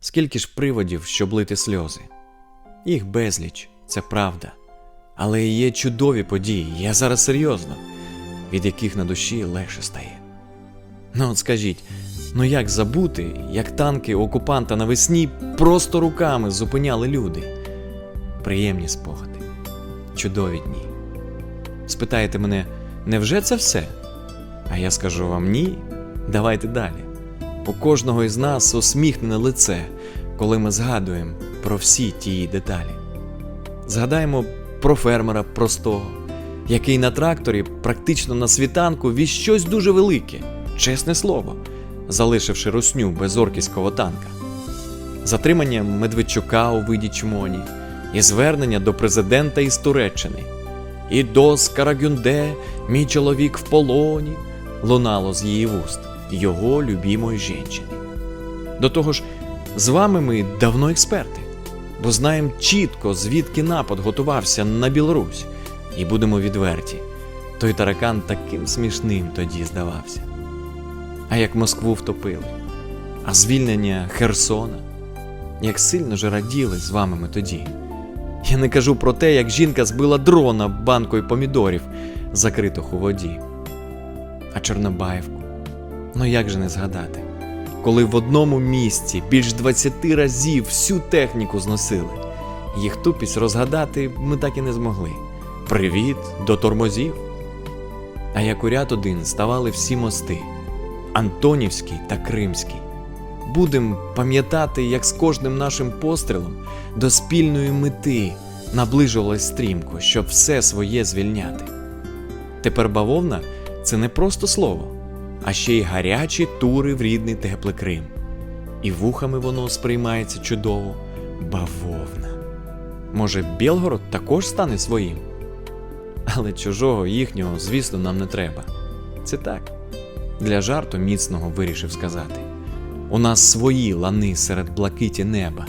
Скільки ж приводів, щоб лити сльози? Їх безліч, це правда. Але є чудові події, я зараз серйозно, від яких на душі легше стає. Ну от скажіть, ну як забути, як танки окупанта навесні просто руками зупиняли люди? Приємні спогади, чудові дні. Спитаєте мене, невже це все? А я скажу вам ні. Давайте далі. У кожного із нас усміхнене лице, коли ми згадуємо про всі ті деталі. Згадаємо про фермера простого, який на тракторі практично на світанку віз щось дуже велике, чесне слово, залишивши русню без орківського танка. Затримання Медведчука у виді чмоні і звернення до президента із Туреччини. І дос Карагюнде, мій чоловік в полоні, лунало з її вуст його любімої жінчини. До того ж, з вами ми давно експерти, бо знаємо чітко, звідки напад готувався на Білорусь, і будемо відверті. Той таракан таким смішним тоді здавався. А як Москву втопили, а звільнення Херсона, як сильно ж раділи з вами ми тоді. Я не кажу про те, як жінка збила дрона банкою помідорів, закритих у воді. А Чорнобаївку. Ну як же не згадати, коли в одному місці більш 20 разів всю техніку зносили. Їх тупість розгадати ми так і не змогли. Привіт до тормозів. А як у ряд один ставали всі мости Антонівський та Кримський. Будем пам'ятати, як з кожним нашим пострілом до спільної мети наближувалась стрімко, щоб все своє звільняти. Тепер бавовна це не просто слово, а ще й гарячі тури в рідний теплий Крим. І вухами воно сприймається чудово бавовна. Може, Білгород також стане своїм? Але чужого їхнього, звісно, нам не треба. Це так. Для жарту міцного вирішив сказати. У нас свої лани серед блакиті неба.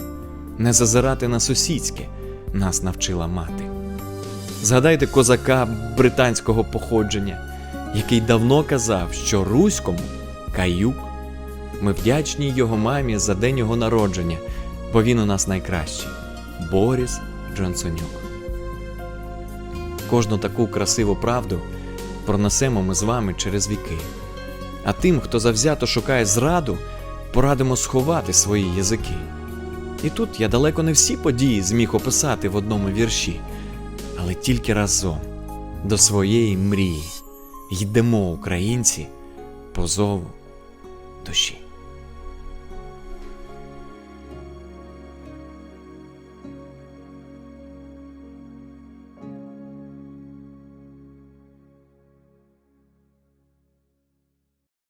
Не зазирати на сусідське нас навчила мати. Згадайте козака британського походження, який давно казав, що руському каюк. Ми вдячні його мамі за день його народження, бо він у нас найкращий Борис Джонсонюк. Кожну таку красиву правду пронесемо ми з вами через віки. А тим, хто завзято шукає зраду, порадимо сховати свої язики. І тут я далеко не всі події зміг описати в одному вірші, але тільки разом до своєї мрії йдемо, українці, по зову душі.